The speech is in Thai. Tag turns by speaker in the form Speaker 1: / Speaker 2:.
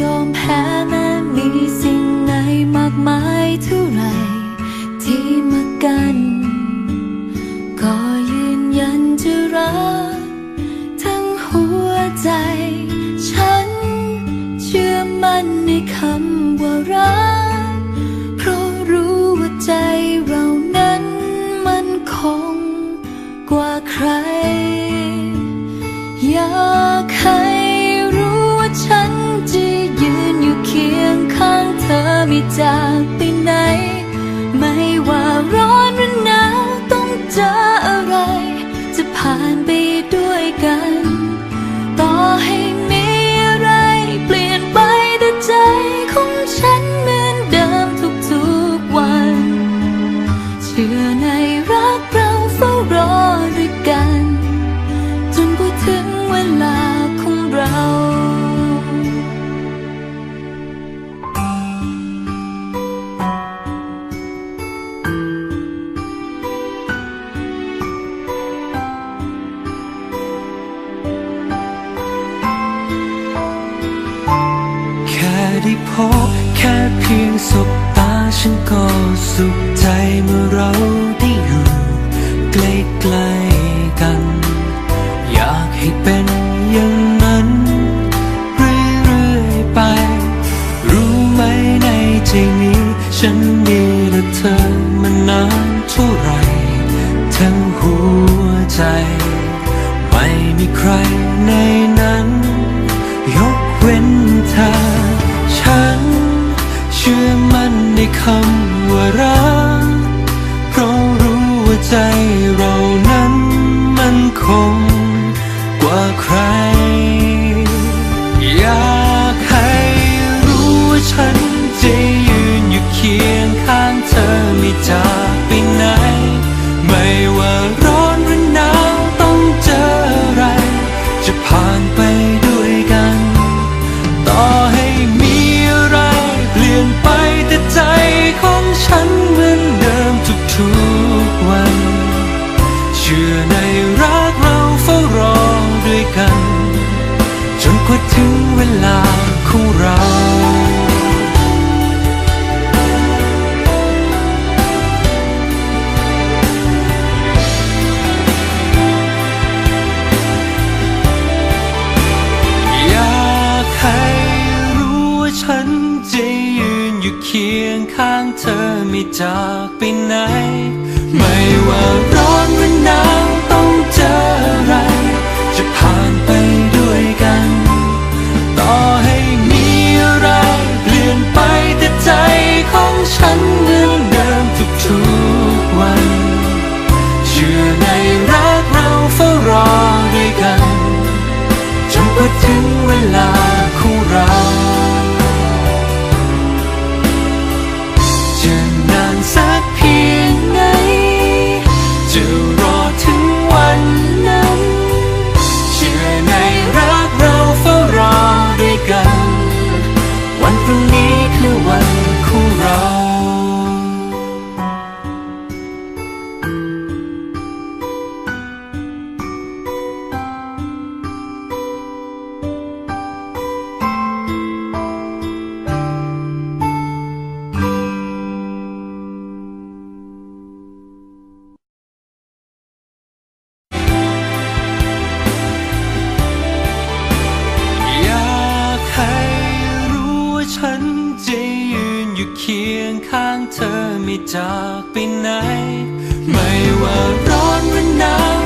Speaker 1: ยอมแพ้แม้มีสิ่งไหนมากมายเท่าไรที่มากัน ก็ยืนยันจะรั
Speaker 2: ก ได้พบแค่เพียงสบตาฉันก็สุขใจเมื่อเราได้อยู่ใกล้ๆกัน อยากให้เป็นอย่างนั้น เรื่อยๆไป รู้ไหมในใจนี้ ฉันมีแต่เธอมานานเท่าไหรทั้งหัวใจ ไม่มีใครในนั้น คงกว่าใคร อยากให้รู้ว่าฉันจะยืนอยู่เคียงข้างเธอไม่จากไปไหน ไม่ว่าร้อนหรือหนาวต้องเจออะไร จะผ่านไปด้วยกัน ต่อให้มีอะไรเปลี่ยนไปแต่ใจของฉันเหมือนเดิมทุกๆวัน เชื่อใน ว่าถึงเวลาของเราอยากให้รู้ว่าฉันจะยืนอยู่เคียงข้างเธอไม่จากไปไหน ไม่ว่าร้อนหรือหนาว ข ไม่จากไปไหน ไม่ว่าร้อนหรือหนาว